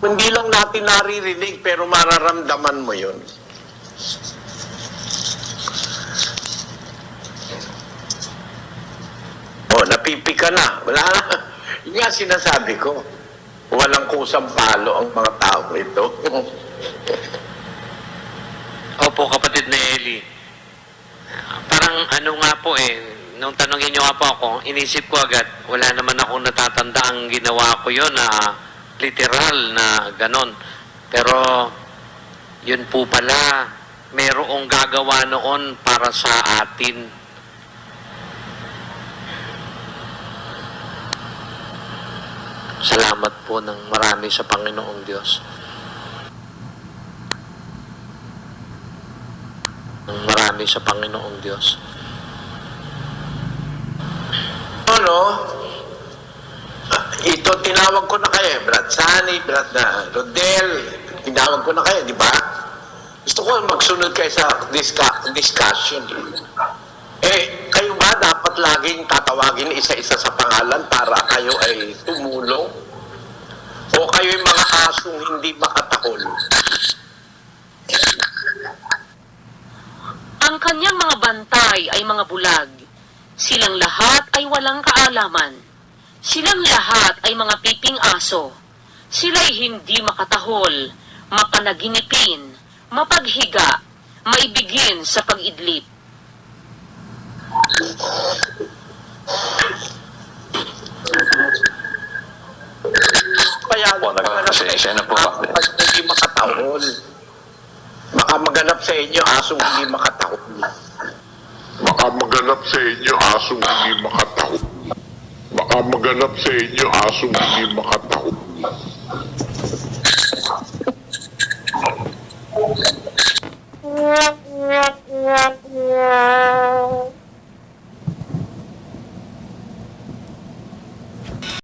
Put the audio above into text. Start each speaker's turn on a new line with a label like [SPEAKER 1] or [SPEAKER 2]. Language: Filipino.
[SPEAKER 1] Hindi lang natin naririnig pero mararamdaman mo yun. Oh, napipi ka na. Wala na. Yun nga sinasabi ko. Walang kusang palo ang mga tao ito.
[SPEAKER 2] Opo, kapatid na Eli. Parang ano nga po eh, nung tanongin niyo nga po ako, inisip ko agad, wala naman akong natatanda ang ginawa ko yon na literal na ganon. Pero yun po pala, merong gagawa noon para sa atin. Salamat po ng marami sa Panginoong Diyos. Ng marami sa Panginoong Diyos.
[SPEAKER 1] ano? Ito, tinawag ko na kayo. Brad Sani, Brad na Rodel. Tinawag ko na kayo, di ba? Gusto ko magsunod kayo sa disca- discussion. Eh, kayo ba dapat laging tatawagin isa-isa sa pangalan para kayo ay tumulong? O kayo yung mga asong hindi makatahol?
[SPEAKER 3] Ang kanyang mga bantay ay mga bulag. Silang lahat ay walang kaalaman. Silang lahat ay mga piping aso. Sila'y hindi makatahol, mapanaginipin, mapaghiga, maibigin sa pag-idlip.
[SPEAKER 1] Kaya
[SPEAKER 4] Po, nagpapasensya na po ba?
[SPEAKER 1] Asong hindi makatahol. Baka maganap sa inyo asong hindi makatahol.
[SPEAKER 5] Baka maganap sa inyo asong hindi makatahol. Baka maganap sa inyo asong hindi makatahol.